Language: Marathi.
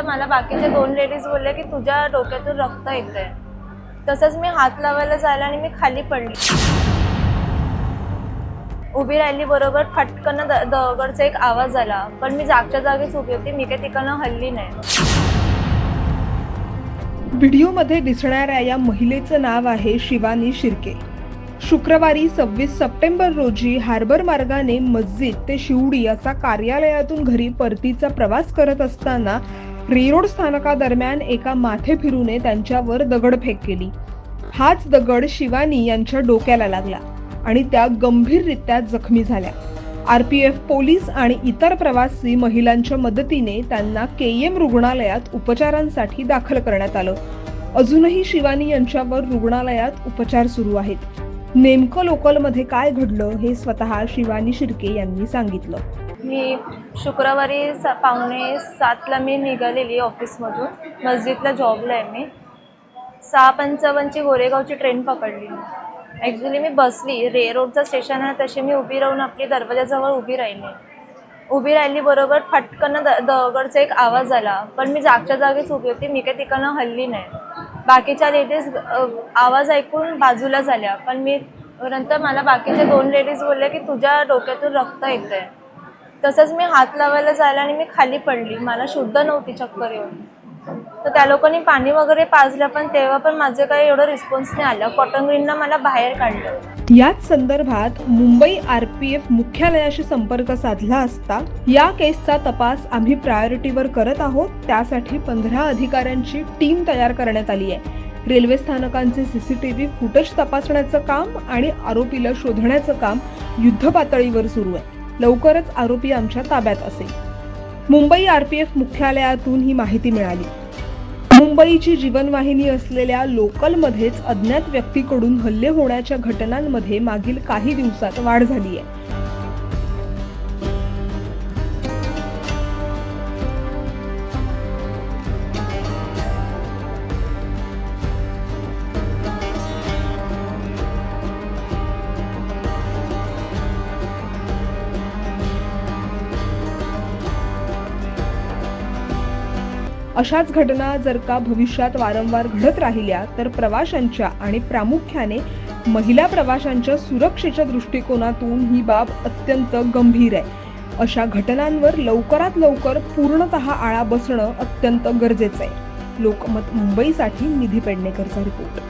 तर मला बाकीचे दोन लेडीज बोलले की तुझ्या डोक्यातून रक्त येतंय. तसंच मी हात लावायला जायला आणि मी खाली पडली. उभी राहिली बरोबर फटकन दगडचा एक आवाज आला. पण मी जागच्या जागीच उभी होती मी काही तिकडनं हल्ली नाही. व्हिडिओमध्ये दिसणाऱ्या या महिलेचं नाव आहे शिवानी शिर्के. शुक्रवारी सव्वीस सप्टेंबर रोजी हार्बर मार्गाने मस्जिद ते शिवडी असा कार्यालयातून घरी परतीचा प्रवास करत असताना रेरोड स्थानकादरम्यान एका माथे फिरूने त्यांच्यावर दगडफेक केली. हाच दगड शिवानी यांच्या डोक्याला लागला आणि त्या गंभीररित्या जखमी झाल्या. आर पी एफ पोलीस आणि इतर प्रवासी महिलांच्या मदतीने त्यांना के एम रुग्णालयात उपचारांसाठी दाखल करण्यात आलं. अजूनही शिवानी यांच्यावर रुग्णालयात उपचार सुरू आहेत. नेमकं लोकलमध्ये काय घडलं हे स्वतः शिवानी शिर्के यांनी सांगितलं. मी शुक्रवारी सा पावणे सातला मी निघालेली ऑफिसमधून. मस्जिदला जॉबला आहे मी. सहा पंचावन्नची गोरेगावची ट्रेन पकडली ॲक्च्युली मी बसली. रे रोडचं स्टेशन आहे तशी मी उभी राहून आपली दरवाजाजवळ उभी राहिली. उभी राहिली बरोबर फटकन द दगडचा एक आवाज आला. पण मी जागच्या जागीच उभी होती. मी काही तिकडनं हल्ली नाही. बाकीच्या लेडीज आवाज ऐकून बाजूला झाल्या. पण मी नंतर मला बाकीच्या दोन लेडीज बोलले की तुझ्या डोक्यातून रक्त येतंय. तसंच मी हात लावायला जायला आणि मी खाली पडली. मला शुद्ध नव्हती चक्कर येऊन. तर त्या लोकांनी पाणी वगैरे पाजलं पण तेव्हा पण माझं काही एवढं रिस्पॉन्स नाही आला. कॉटन ग्रीननं मला बाहेर काढलं. याच संदर्भात मुंबई आर पी एफ मुख्यालयाशी संपर्क साधला असता या केसचा तपास आम्ही प्रायोरिटीवर करत आहोत. त्यासाठी पंधरा अधिकाऱ्यांची टीम तयार करण्यात आली आहे. रेल्वे स्थानकांचे सीसीटीव्ही फुटेज तपासण्याचं काम आणि आरोपीला शोधण्याचं काम युद्ध पातळीवर सुरू आहे. लवकरच आरोपी आमच्या ताब्यात असेल. मुंबई आर पी एफ मुख्यालयातून ही माहिती मिळाली. मुंबईची जीवनवाहिनी असलेल्या लोकलमध्येच अज्ञात व्यक्तीकडून हल्ले होण्याच्या घटनांमध्ये मागील काही दिवसात वाढ झाली आहे अशाच घटना जर का भविष्यात वारंवार घडत राहिल्या तर प्रवाशांच्या आणि प्रामुख्याने महिला प्रवाशांच्या सुरक्षेच्या दृष्टिकोनातून ही बाब अत्यंत गंभीर आहे. अशा घटनांवर लवकरात लवकर पूर्णतः आळा बसणं अत्यंत गरजेचं आहे. लोकमत मुंबईसाठी निधी पेडणेकरचा रिपोर्ट